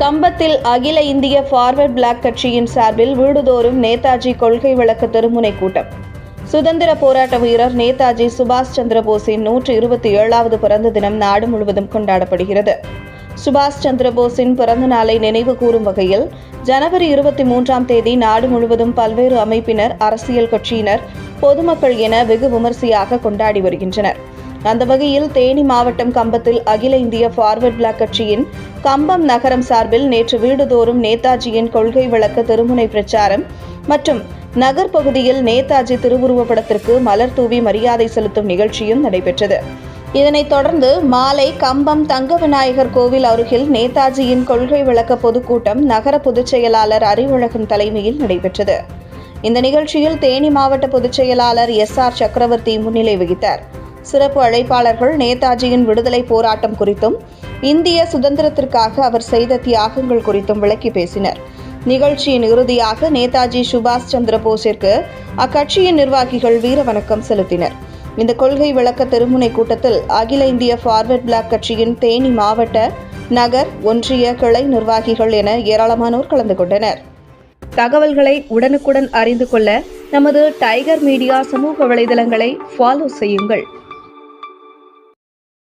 கம்பத்தில் அகில இந்திய ஃபார்வர்ட் பிளாக் கட்சியின் சார்பில் வீடுதோறும் நேதாஜி கொள்கை விளக்க தெருமுனை கூட்டம். சுதந்திர போராட்ட வீரர் நேதாஜி சுபாஷ் சந்திரபோஸின் நூற்று இருபத்தி ஏழாவது பிறந்த தினம் நாடு முழுவதும் கொண்டாடப்படுகிறது. சுபாஷ் சந்திரபோஸின் பிறந்த நாளை நினைவு கூறும் வகையில் ஜனவரி இருபத்தி மூன்றாம் தேதி நாடு முழுவதும் பல்வேறு அமைப்பினர் அரசியல் கட்சியினர் பொதுமக்கள் என வெகு விமர்சையாக கொண்டாடி வருகின்றனர். அந்த வகையில் தேனி மாவட்டம் கம்பத்தில் அகில இந்திய ஃபார்வர்ட் பிளாக் கட்சியின் கம்பம் நகரம் சார்பில் நேற்று வீடுதோறும் நேதாஜியின் கொள்கை விளக்க திருமுனை பிரச்சாரம் மற்றும் நகர் பகுதியில் நேதாஜி திருவுருவப்படத்திற்கு மலர் தூவி மரியாதை செலுத்தும் நிகழ்ச்சியும் நடைபெற்றது. இதனைத் தொடர்ந்து மாலை கம்பம் தங்க விநாயகர் கோவில் அருகில் நேதாஜியின் கொள்கை விளக்க பொதுக்கூட்டம் நகர பொதுச் செயலாளர் அறிவழகன் தலைமையில் நடைபெற்றது. இந்த நிகழ்ச்சியில் தேனி மாவட்ட பொதுச் செயலாளர் எஸ் ஆர் சக்கரவர்த்தி முன்னிலை வகித்தார். சிறப்பு அழைப்பாளர்கள் நேதாஜியின் விடுதலை போராட்டம் குறித்தும் இந்திய சுதந்திரத்திற்காக அவர் செய்த தியாகங்கள் குறித்தும் விளக்கி பேசினர். நிகழ்ச்சியின் இறுதியாக நேதாஜி சுபாஷ் சந்திர போஸிற்கு அக்கட்சியின் நிர்வாகிகள் வீரவணக்கம் செலுத்தினர். இந்த கொள்கை விளக்க திருமுனை கூட்டத்தில் அகில இந்திய ஃபார்வர்ட் பிளாக் கட்சியின் தேனி மாவட்ட நகர் ஒன்றிய கிளை நிர்வாகிகள் என ஏராளமானோர் கலந்து கொண்டனர். தகவல்களை உடனுக்குடன் அறிந்து கொள்ள நமது டைகர் மீடியா சமூக வலைதளங்களை ஃபாலோ செய்யுங்கள்.